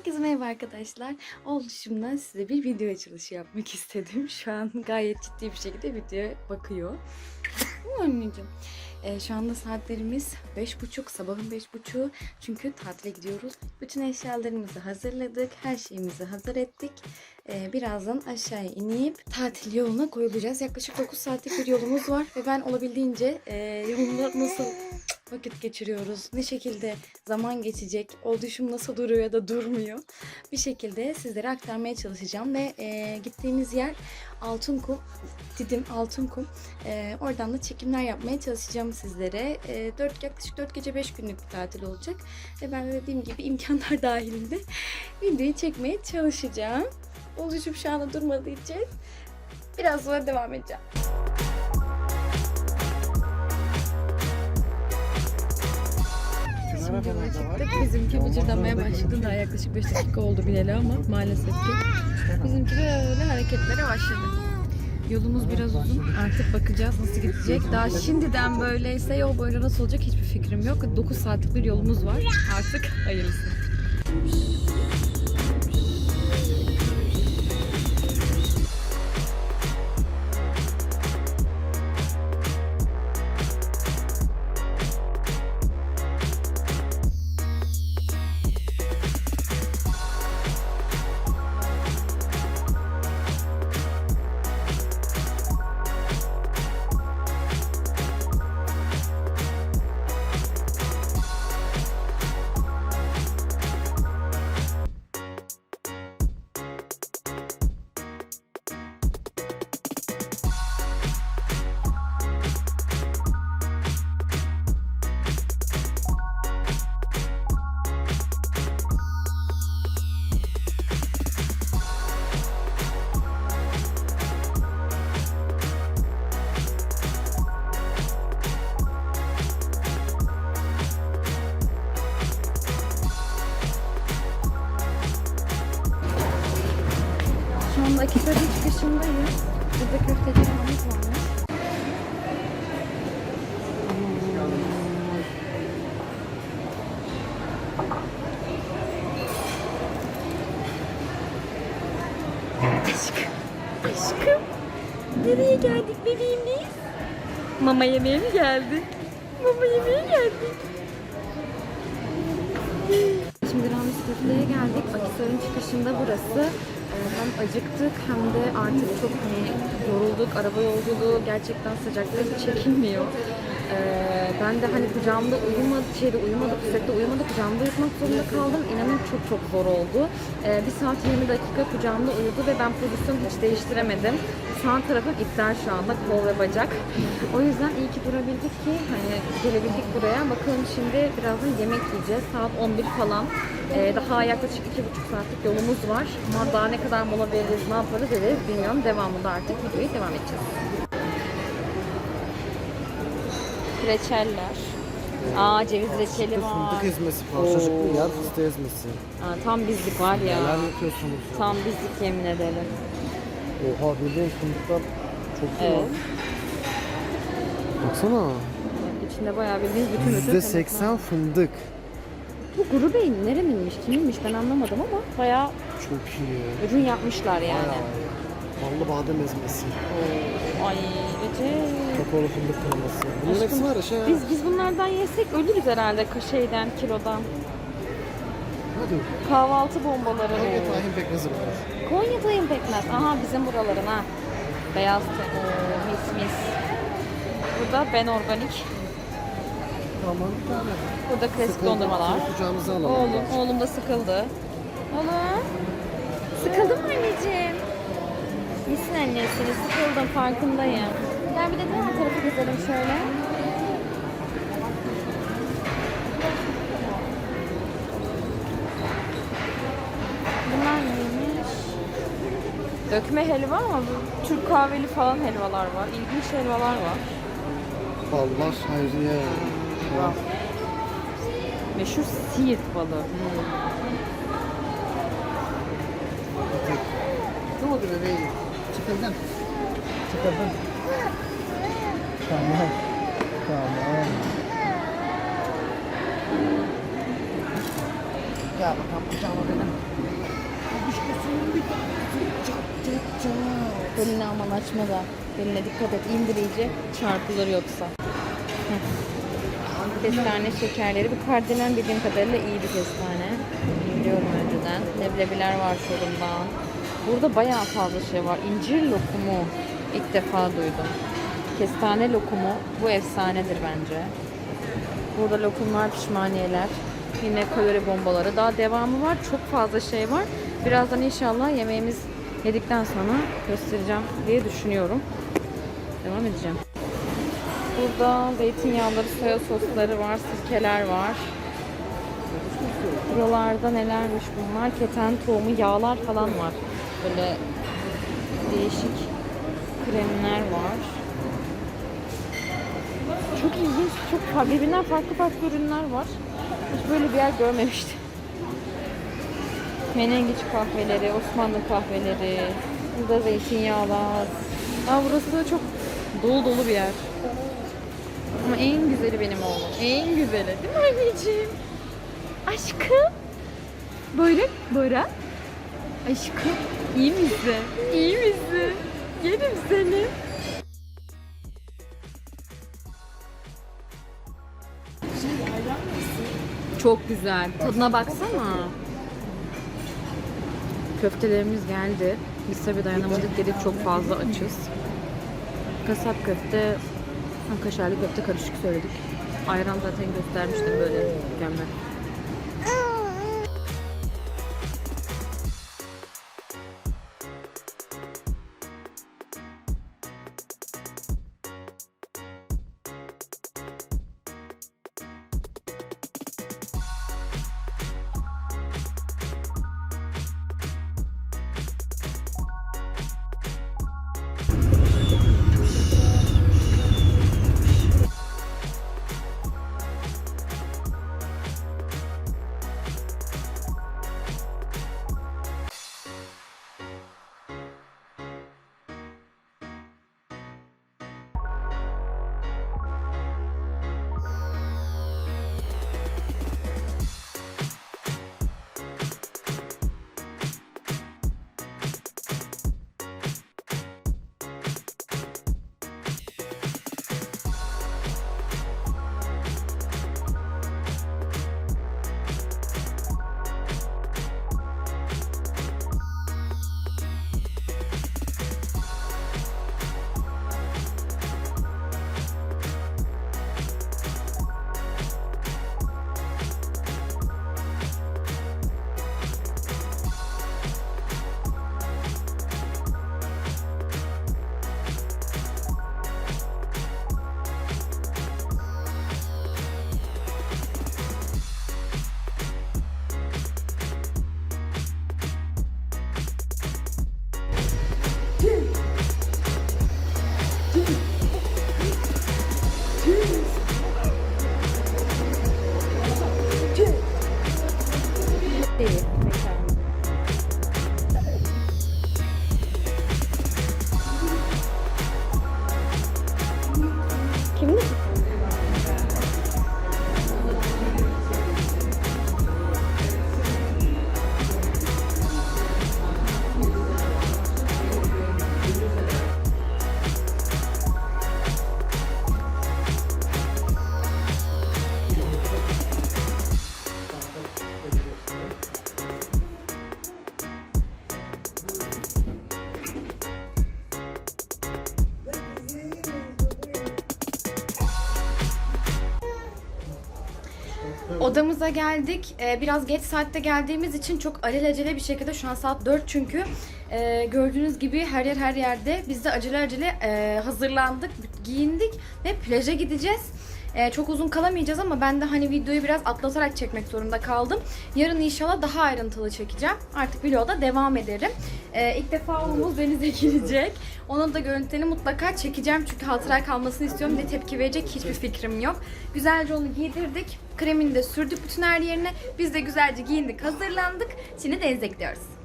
Herkese merhaba arkadaşlar. Oluşumdan size bir video açılışı yapmak istedim. Şu an gayet ciddi bir şekilde videoya bakıyor. Anneciğim? Ee, şu anda saatlerimiz beş buçuk, sabahın beş buçuğu. Çünkü tatile gidiyoruz. Bütün eşyalarımızı hazırladık. Her şeyimizi hazır ettik. Ee, birazdan aşağıya inip tatil yoluna koyulacağız. Yaklaşık 9 saatlik bir yolumuz var. Ve ben olabildiğince e, yolunda nasıl vakit geçiriyoruz, ne şekilde zaman geçecek, oluşum nasıl duruyor ya da durmuyor bir şekilde sizlere aktarmaya çalışacağım ve e, gittiğimiz yer Altınkum, Didim Altınkum. E, oradan da çekimler yapmaya çalışacağım sizlere. E, 4, yaklaşık 4 gece 5 günlük bir tatil olacak ve ben de dediğim gibi imkanlar dahilinde videoyu çekmeye çalışacağım. Oluşum şu anda durmadığı için biraz sonra devam edeceğim. Yola. Bizimki bıcırdamaya başladı. Daha yaklaşık 5 dakika oldu bileli ama maalesef ki bizimki böyle hareketlere başladı. Yolumuz biraz uzun. Artık bakacağız nasıl gidecek. Daha şimdiden böyleyse yol boyunca nasıl olacak hiçbir fikrim yok. 9 saatlik bir yolumuz var. Artık hayırlısı. Akisar'ın çıkışındayız. Burada köfteci yağımız varmış. Aşkım, aşkım. Nereye geldik bebeğim biz? Mama yemeğe mi geldik? Mama yemeğe geldik. Şimdi Ramiz Köfte'ye geldik. Akisar'ın çıkışında burası. Hem acıktık hem de artık çok hani yorulduk. Araba yolculuğu gerçekten sıcakta çekilmiyor. Ee, ben de hani kucağımda uyumadı, şeyde uyumadık, sette uyumadık, kucağımda uyutmak zorunda kaldım. İnanın çok çok zor oldu. Ee, bir saat 20 dakika kucağımda uyudu ve ben pozisyonu hiç değiştiremedim. Sağ tarafım iptal şu anda, kol ve bacak. O yüzden iyi ki durabildik ki hani gelebildik buraya. Bakalım şimdi birazdan yemek yiyeceğiz. Saat 11 falan. Ee, daha yaklaşık 2,5 saatlik yolumuz var. Ama daha ne kadar mola veririz, ne yaparız ederiz bilmiyorum. Devamında artık videoya devam edeceğiz. Reçeller. Aa ceviz reçeli var. Fındık ezmesi parçacıklı yer fıstığı ezmesi. Aa, tam bizlik var ya. Neler yapıyorsunuz ya? Tam bizlik yemin ederim. Oha bildiğin fındıklar çok iyi Evet. Baksana. İçinde bayağı bildiğiniz bütün bütün Yüzde seksen fındık. Bu guru bey nereminmiş, kiminmiş ben anlamadım ama bayağı Çok iyi. ürün yapmışlar yani. Bayağı iyi. Ballı badem ezmesi. Ay Ece. Kakaolu fındık kreması. Bunun hepsi var ya şey. Biz biz bunlardan yesek ölürüz herhalde şeyden, kilodan. Hadi. Kahvaltı bombaları. Hangi tahin pekmezi var? Konya tayın pekmez. Aha bizim buraların ha. Beyaz te- Oo, mis mis. Burada ben organik. Tamam bir tane. Burada klasik Sıkıldı. dondurmalar. Kucağımıza alalım. Oğlum, oğlum da sıkıldı. Oğlum. Sıkıldın mı anneciğim? Yesin annesini, sıkıldım farkındayım. Gel bir de diğer tarafı gezelim şöyle. Bunlar neymiş? Dökme helva ama bu Türk kahveli falan helvalar var. İlginç helvalar var. Ballar hayriye. Bak. Meşhur Siirt balığı. Ne oldu bebeğim? Çıkardın. Çıkardın. Tamam. Tamam. Gel bakalım kucağıma benim. Beline aman açma da. Beline dikkat et. indir iyice. Çarpılır yoksa. Heh. Kestane şekerleri. Bu kardelen bildiğim kadarıyla iyi bir kestane. Biliyorum önceden. Leblebiler var şurundan. Burada bayağı fazla şey var. İncir lokumu ilk defa duydum. Kestane lokumu. Bu efsanedir bence. Burada lokumlar, pişmaniyeler. Yine kalori bombaları. Daha devamı var. Çok fazla şey var. Birazdan inşallah yemeğimiz yedikten sonra göstereceğim diye düşünüyorum. Devam edeceğim. Burada zeytinyağları, soya sosları var, sirkeler var. Buralarda nelermiş bunlar? Keten tohumu, yağlar falan var. Böyle değişik kremler var. Çok ilginç, çok birbirinden farklı farklı ürünler var. Hiç böyle bir yer görmemiştim. Menengiç kahveleri, Osmanlı kahveleri, burada zeytinyağlar. Aa, burası da çok dolu dolu bir yer. Ama en güzeli benim oğlum. En güzeli değil mi anneciğim? Aşkım. Bora, Bora. Aşkım. iyi misin? İyi misin? Yerim seni. Çok güzel. Tadına baksana. Köftelerimiz geldi. Biz tabii dayanamadık dedik çok fazla açız. Kasap köfte, kaşarlı köfte karışık söyledik. Ayran zaten göstermiştim böyle mükemmel. Odamıza geldik. Ee, biraz geç saatte geldiğimiz için çok alelacele bir şekilde şu an saat 4 çünkü Ee, gördüğünüz gibi her yer her yerde. Biz de acele acele e, hazırlandık, giyindik ve plaja gideceğiz. Ee, çok uzun kalamayacağız ama ben de hani videoyu biraz atlatarak çekmek zorunda kaldım. Yarın inşallah daha ayrıntılı çekeceğim. Artık vlogda devam ederim. Ee, ilk defa oğlumuz denize girecek. Onun da görüntülerini mutlaka çekeceğim çünkü hatıra kalmasını istiyorum. Ne tepki verecek hiçbir fikrim yok. Güzelce onu giydirdik. Kremini de sürdük bütün her yerine. Biz de güzelce giyindik, hazırlandık. Şimdi denize gidiyoruz.